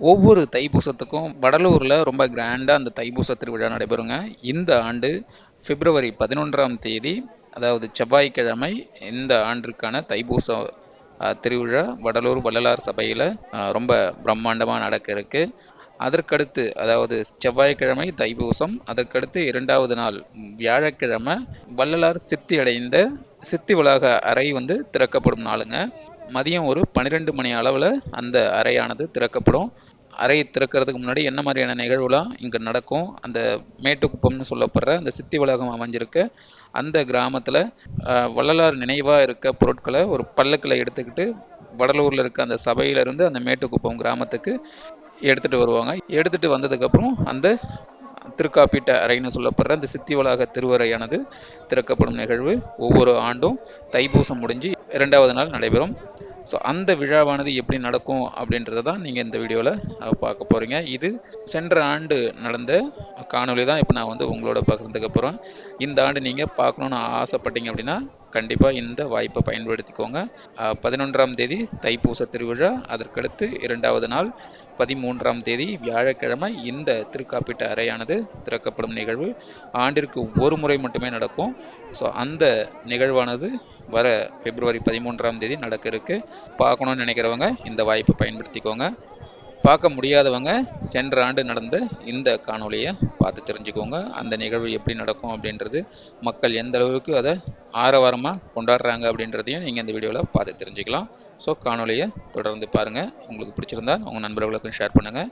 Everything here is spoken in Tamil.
ஒவ்வொரு தைப்பூசத்துக்கும் வடலூரில் ரொம்ப கிராண்டாக அந்த தைப்பூச திருவிழா நடைபெறுங்க. இந்த ஆண்டு பிப்ரவரி பதினொன்றாம் தேதி அதாவது செவ்வாய்க்கிழமை இந்த ஆண்டிற்கான தைப்பூச திருவிழா வடலூர் வள்ளலார் சபையில் ரொம்ப பிரம்மாண்டமாக நடக்க இருக்கு. அதற்கடுத்து அதாவது செவ்வாய்க்கிழமை தைப்பூசம் அதற்கடுத்து இரண்டாவது நாள் வியாழக்கிழமை வள்ளலார் சித்தி அடைந்த சித்தி வளாக அறை வந்து திறக்கப்படும் நாளுங்க. மதியம் ஒரு பன்னிரெண்டு மணி அளவில் அந்த அறையானது திறக்கப்படும். அறை திறக்கிறதுக்கு முன்னாடி என்ன மாதிரியான நிகழ்வுலாம் இங்கே நடக்கும்? அந்த மேட்டுக்குப்பம்னு சொல்லப்படுற அந்த சித்தி வளாகம் அமைஞ்சிருக்க. அந்த கிராமத்தில் வள்ளலார் நினைவாக இருக்க பொருட்களை ஒரு பல்லக்கில் எடுத்துக்கிட்டு வடலூரில் இருக்க அந்த சபையிலிருந்து அந்த மேட்டுக்குப்பம் கிராமத்துக்கு எடுத்துகிட்டு வருவாங்க. எடுத்துகிட்டு வந்ததுக்கப்புறம் அந்த திருக்காப்பீட்ட அறைன்னு சொல்லப்படுற அந்த சித்தி வளாக திருவறையானது திறக்கப்படும் நிகழ்வு ஒவ்வொரு ஆண்டும் தைப்பூசம் முடிஞ்சு இரண்டாவது நாள் நடைபெறும். ஸோ அந்த விழாவானது எப்படி நடக்கும் அப்படின்றத தான் நீங்கள் இந்த வீடியோவில் பார்க்க போகிறீங்க இது சென்ற ஆண்டு நடந்த காணொளி தான் இப்போ நான் வந்து உங்களோட பகிர்ந்துக்க போகிறேன் இந்த ஆண்டு நீங்கள் பார்க்கணுன்னு ஆசைப்பட்டீங்க அப்படின்னா கண்டிப்பாக இந்த வாய்ப்பை பயன்படுத்திக்கோங்க. பதினொன்றாம் தேதி தைப்பூச திருவிழா அதற்கடுத்து இரண்டாவது நாள் பதிமூன்றாம் தேதி வியாழக்கிழமை இந்த திருக்காப்பீட்டு அறையானது திறக்கப்படும் நிகழ்வு. ஆண்டிற்கு ஒரு முறை மட்டுமே நடக்கும். ஸோ அந்த நிகழ்வானது வர பிப்ரவரி பதிமூன்றாம் தேதி நடக்க இருக்கு பார்க்கணும்னு நினைக்கிறவங்க இந்த வாய்ப்பை பயன்படுத்திக்கோங்க. பார்க்க முடியாதவங்க சென்ற ஆண்டு நடந்த இந்த காணொளியை பார்த்து தெரிஞ்சுக்கோங்க. அந்த நிகழ்வு எப்படி நடக்கும் அப்படின்றது மக்கள் எந்த அளவுக்கு அதை ஆரவாரமாக கொண்டாடுறாங்க அப்படின்றதையும் நீங்கள் இந்த வீடியோவில் பார்த்து தெரிஞ்சுக்கலாம். ஸோ காணொளியை தொடர்ந்து பாருங்கள் உங்களுக்கு பிடிச்சிருந்தா உங்கள் நண்பர்களுக்கும் ஷேர் பண்ணுங்கள்